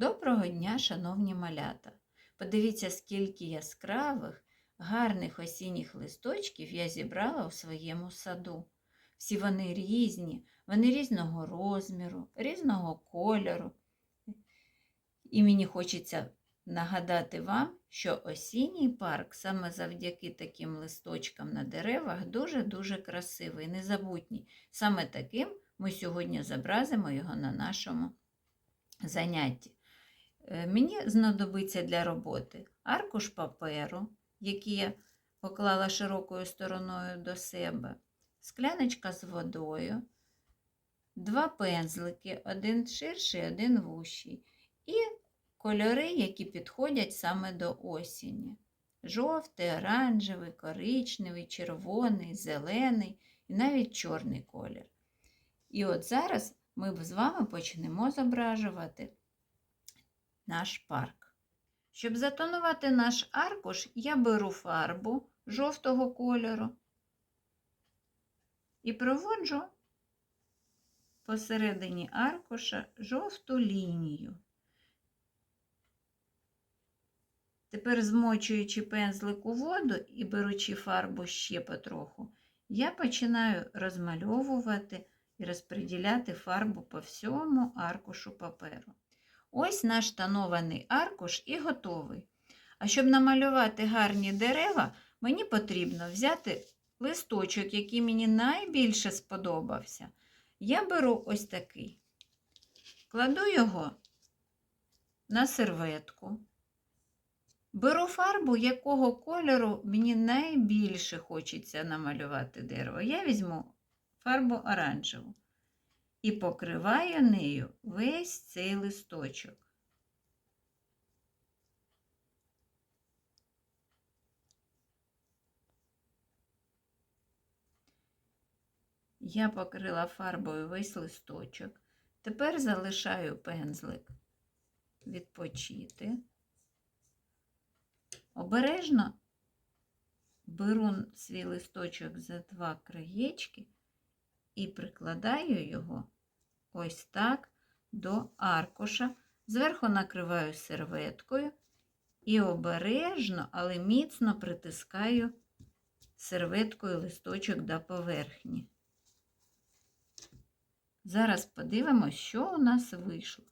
Доброго дня, шановні малята! Подивіться, скільки яскравих, гарних осінніх листочків я зібрала у своєму саду. Всі вони різні, вони різного розміру, різного кольору. І мені хочеться нагадати вам, що осінній парк саме завдяки таким листочкам на деревах дуже-дуже красивий, незабутній. Саме таким ми сьогодні зобразимо його на нашому занятті. Е, Мені знадобиться для роботи аркуш паперу, який я поклала широкою стороною до себе, скляночка з водою, два пензлики, один ширший, один вущий, і кольори, які підходять саме до осені. Жовтий, оранжевий, коричневий, червоний, зелений і навіть чорний колір. І от зараз ми з вами почнемо зображувати наш парк. Щоб затонувати наш аркуш, я беру фарбу жовтого кольору і проводжу посередині аркуша жовту лінію. Тепер, змочуючи пензлик у воду і беручи фарбу ще потроху, я починаю розмальовувати і розподіляти фарбу по всьому аркушу паперу. Ось наш тонований аркуш і готовий. А щоб намалювати гарні дерева, мені потрібно взяти листочок, який мені найбільше сподобався. Я беру ось такий, кладу його на серветку. Беру фарбу, якого кольору мені найбільше хочеться намалювати дерево. Я візьму фарбу оранжеву і покриваю нею весь цей листочок. Я покрила фарбою весь листочок. Тепер залишаю пензлик відпочити. Обережно беру свій листочок за два краєчки і прикладаю його ось так до аркуша. Зверху накриваю серветкою і обережно, але міцно притискаю серветкою листочок до поверхні. Зараз подивимось, що у нас вийшло.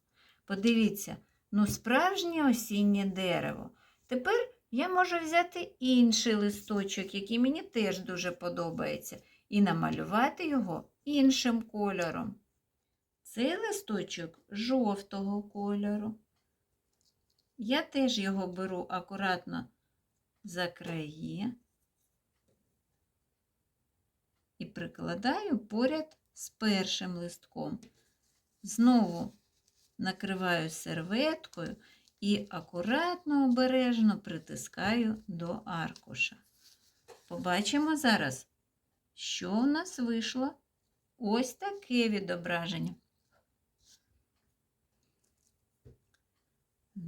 Подивіться, ну справжнє осіннє дерево. Тепер я можу взяти інший листочок, який мені теж дуже подобається, і намалювати його іншим кольором. Цей листочок жовтого кольору. Я теж його беру акуратно за краї і прикладаю поряд з першим листком. Знову накриваю серветкою і акуратно, обережно притискаю до аркуша. Побачимо зараз, що у нас вийшло ось таке відображення.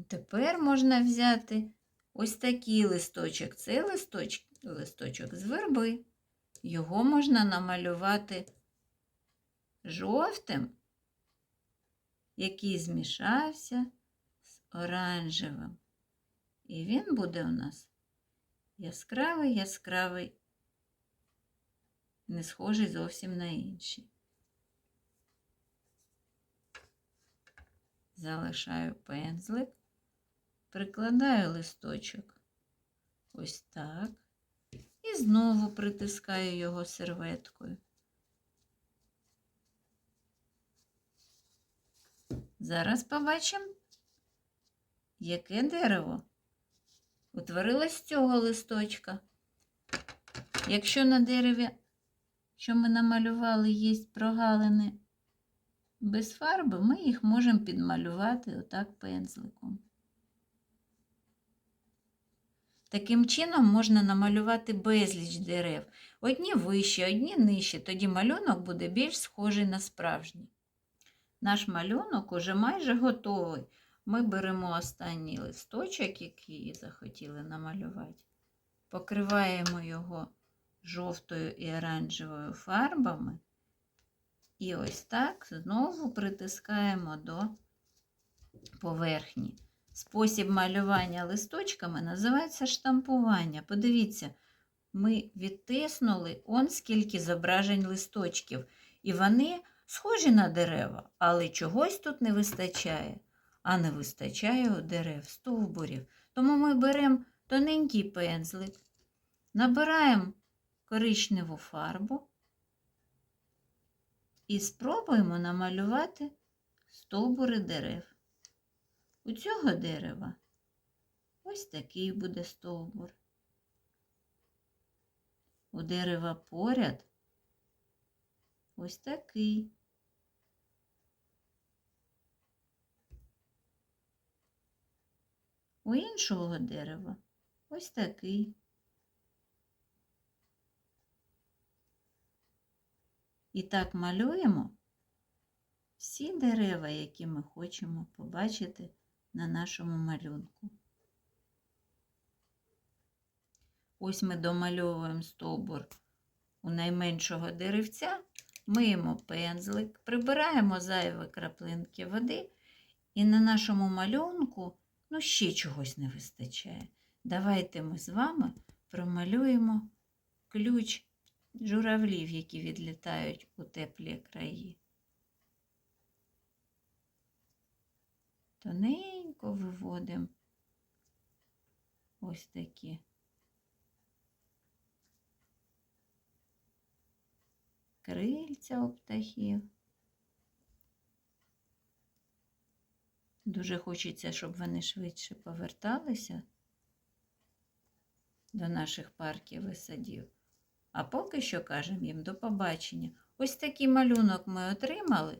Тепер можна взяти ось такий листочок. Це листочок, листочок з верби. Його можна намалювати жовтим, який змішався з оранжевим. І він буде у нас яскравий, яскравий, не схожий зовсім на інші. Залишаю пензлик, прикладаю листочок ось так і знову притискаю його серветкою. Зараз побачимо, яке дерево утворилось з цього листочка. Якщо на дереві, що ми намалювали, є прогалини без фарби, ми їх можемо підмалювати отак пензликом. Таким чином можна намалювати безліч дерев. Одні вищі, одні нижчі, тоді малюнок буде більш схожий на справжній. Наш малюнок уже майже готовий. Ми беремо останній листочок, який захотіли намалювати, покриваємо його жовтою і оранжевою фарбами. І ось так знову притискаємо до поверхні. Спосіб малювання листочками називається штампування. Подивіться, ми відтиснули он скільки зображень листочків, і вони схожі на дерева, але чогось тут не вистачає. А не вистачає у дерев стовбурів. Тому ми беремо тоненький пензлик, набираємо коричневу фарбу і спробуємо намалювати стовбури дерев. У цього дерева ось такий буде стовбур. У дерева поряд ось такий. У іншого дерева ось такий. І так малюємо всі дерева, які ми хочемо побачити на нашому малюнку. Ось ми домальовуємо стовбур у найменшого деревця, миємо пензлик, прибираємо зайві краплинки води, і на нашому малюнку ну, ще чогось не вистачає. Давайте ми з вами промалюємо ключ журавлів, які відлітають у теплі краї. Тоненько виводимо ось такі. Крильця у птахів. Дуже хочеться, щоб вони швидше поверталися до наших парків і садів. А поки що кажемо їм до побачення. Ось такий малюнок ми отримали.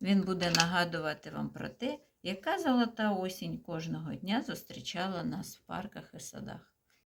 Він буде нагадувати вам про те, яка золота осінь кожного дня зустрічала нас в парках і садах.